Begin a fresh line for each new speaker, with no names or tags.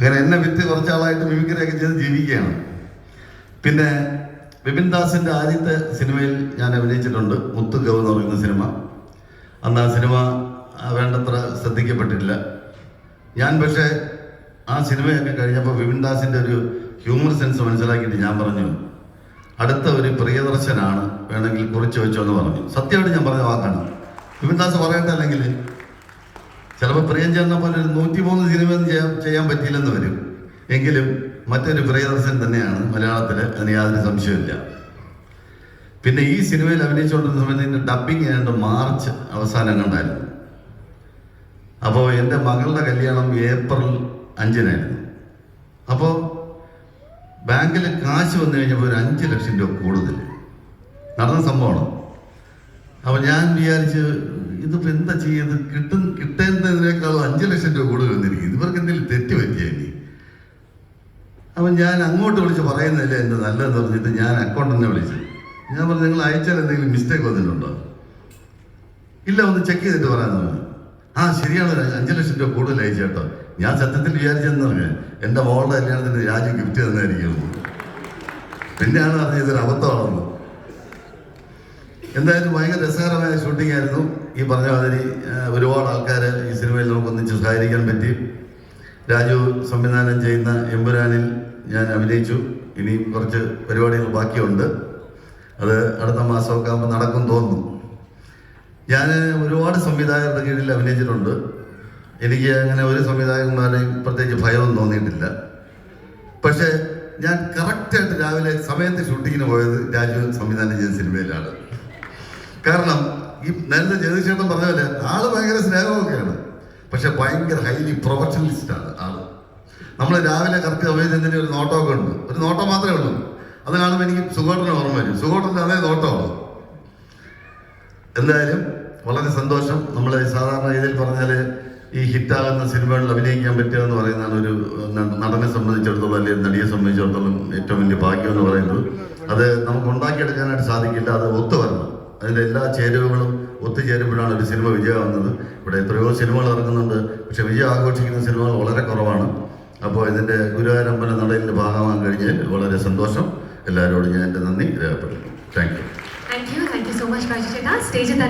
അങ്ങനെ എന്നെ വിറ്റ് കുറച്ചാളായിട്ട് മിമിക്രിയൊക്കെ ചെയ്ത് ജീവിക്കുകയാണ്. പിന്നെ വിപിൻ ദാസിന്റെ ആദ്യത്തെ സിനിമയിൽ ഞാൻ അഭിനയിച്ചിട്ടുണ്ട് മുത്തുഗവ് എന്ന് പറയുന്ന സിനിമ. അന്ന് ആ സിനിമ വേണ്ടത്ര ശ്രദ്ധിക്കപ്പെട്ടിട്ടില്ല. ഞാൻ പക്ഷേ ആ സിനിമയൊക്കെ കഴിഞ്ഞപ്പോൾ വിപിൻ ദാസിന്റെ ഒരു ഹ്യൂമർ സെൻസ് മനസ്സിലാക്കിയിട്ട് ഞാൻ പറഞ്ഞു അടുത്ത ഒരു പ്രിയദർശനാണ് വേണമെങ്കിൽ കുറിച്ച് വെച്ചോ എന്ന് പറഞ്ഞു. സത്യമായിട്ട് ഞാൻ പറഞ്ഞ വാക്കാണ്. വിപിൻ ദാസ് പറയട്ടെ അല്ലെങ്കിൽ ചിലപ്പോൾ പ്രിയഞ്ചേട്ടനെ പോലെ ഒരു നൂറ്റിമൂന്ന് സിനിമയൊന്നും ചെയ്യാൻ ചെയ്യാൻ പറ്റിയില്ലെന്ന് വരും. എങ്കിലും മറ്റൊരു പ്രിയദർശൻ തന്നെയാണ് മലയാളത്തിൽ അതിന് യാതൊരു സംശയമില്ല പിന്നെ ഈ സിനിമയിൽ അഭിനയിച്ചുകൊണ്ടിരുന്ന സമയത്ത് ഇതിന്റെ ഡബിങ് ഏതാണ്ട് മാർച്ച് അവസാനം കണ്ടായിരുന്നു. അപ്പോൾ എന്റെ മകളുടെ കല്യാണം ഏപ്രിൽ അഞ്ചിനായിരുന്നു. അപ്പോൾ ബാങ്കിൽ കാശ് വന്നു കഴിഞ്ഞപ്പോൾ ഒരു അഞ്ച് ലക്ഷം രൂപ കൂടുതൽ നടന്ന സംഭവമാണ്. അപ്പൊ ഞാൻ വിചാരിച്ച് ഇതിപ്പോ എന്താ ചെയ്യുന്നത് കിട്ടും കിട്ടേണ്ടതിനേക്കാളും അഞ്ചു ലക്ഷം രൂപ കൂടുതൽ വന്നിരിക്കും ഇവർക്ക് എന്തെങ്കിലും തെറ്റ് പറ്റിയെങ്കിൽ അപ്പൊ ഞാൻ അങ്ങോട്ട് വിളിച്ച് പറയുന്നില്ല എന്റെ നല്ലതെന്ന് പറഞ്ഞിട്ട് ഞാൻ അക്കൗണ്ടന്റിനെ വിളിച്ചു. ഞാൻ പറഞ്ഞു നിങ്ങൾ അയച്ചാൽ എന്തെങ്കിലും മിസ്റ്റേക്ക് വന്നിട്ടുണ്ടോ? ഇല്ല ഒന്ന് ചെക്ക് ചെയ്തിട്ട് പറയാൻ പറഞ്ഞു. ആ ശരിയാണ്. അഞ്ച് ലക്ഷം രൂപ കൂടുതൽ അയച്ചേട്ടോ ഞാൻ സത്യത്തിൽ വിചാരിച്ചെന്ന് പറഞ്ഞു എന്റെ മോളുടെ കല്യാണത്തിന് രാജ്യം ഗിഫ്റ്റ് തന്നായിരിക്കും. പിന്നെയാണ് പറഞ്ഞത് ഇതൊരു അബദ്ധമാണെന്ന് എന്തായാലും ഭയങ്കര രസകരമായ ഷൂട്ടിംഗ് ആയിരുന്നു. ഈ പറഞ്ഞ മാതിരി ഒരുപാട് ആൾക്കാർ ഈ സിനിമയിൽ നമുക്ക് ഒന്നിച്ച് സഹകരിക്കാൻ പറ്റി. രാജു സംവിധാനം ചെയ്യുന്ന എമ്പുരാനിൽ ഞാൻ അഭിനയിച്ചു. ഇനിയും കുറച്ച് പരിപാടികൾ ബാക്കിയുണ്ട്. അത് അടുത്ത മാസമൊക്കെ ആകുമ്പോൾ നടക്കും തോന്നുന്നു. ഞാൻ ഒരുപാട് സംവിധായകരുടെ കീഴിൽ അഭിനയിച്ചിട്ടുണ്ട്. എനിക്ക് അങ്ങനെ ഒരു സംവിധായകന്മാരെയും പ്രത്യേകിച്ച് ഭയമൊന്നും തോന്നിയിട്ടില്ല. പക്ഷേ ഞാൻ കറക്റ്റായിട്ട് രാവിലെ സമയത്ത് ഷൂട്ടിങ്ങിന് പോയത് രാജു സംവിധാനം ചെയ്ത സിനിമയിലാണ്. കാരണം ഈ നല്ല ജ്യോതിഷേട്ടം പറഞ്ഞ പോലെ ആൾ ഭയങ്കര സ്നേഹമൊക്കെയാണ്. പക്ഷെ ഭയങ്കര ഹൈലി പ്രൊഫഷണലിസ്റ്റാണ് ആൾ. നമ്മൾ രാവിലെ കറക്റ്റ് സമയത്ത് എന്തെങ്കിലും ഒരു നോട്ടമൊക്കെ ഉണ്ട്. ഒരു നോട്ടം മാത്രമേ ഉള്ളൂ. അത് കാണുമ്പോൾ എനിക്ക് സുഖോട്ടന് ഓർമ്മ വരും സുഖോട്ടന്റെ അതേ നോട്ടമാണ്. എന്തായാലും വളരെ സന്തോഷം. നമ്മൾ സാധാരണ രീതിയിൽ പറഞ്ഞാൽ ഈ ഹിറ്റാകുന്ന സിനിമകളിൽ അഭിനയിക്കാൻ പറ്റുക എന്ന് പറയുന്നതാണ് ഒരു നടനെ സംബന്ധിച്ചിടത്തോളം അല്ലെങ്കിൽ നടിയെ സംബന്ധിച്ചിടത്തോളം ഏറ്റവും വലിയ ഭാഗ്യം എന്ന് പറയുന്നത്. അത് നമുക്ക് ഉണ്ടാക്കിയെടുക്കാനായിട്ട് സാധിക്കില്ല. അത് ഒത്തു വരണം. അതിന്റെ എല്ലാ ചേരുവകളും ഒത്തുചേരുമ്പോഴാണ് ഒരു സിനിമ വിജയമാകുന്നത്. ഇവിടെ എത്രയോ സിനിമകൾ ഇറങ്ങുന്നുണ്ട്. പക്ഷേ വിജയം ആഘോഷിക്കുന്ന സിനിമകൾ വളരെ ഇതിന്റെ ഗുരുവായൂരമ്പല നടയിലിന്റെ ഭാഗമാകാൻ കഴിഞ്ഞതിൽ വളരെ സന്തോഷം. എല്ലാവരോടും ഞാൻ എന്റെ നന്ദി രേഖപ്പെടുത്തുന്നു. Thank you
thank you so much സ്റ്റേജിൽ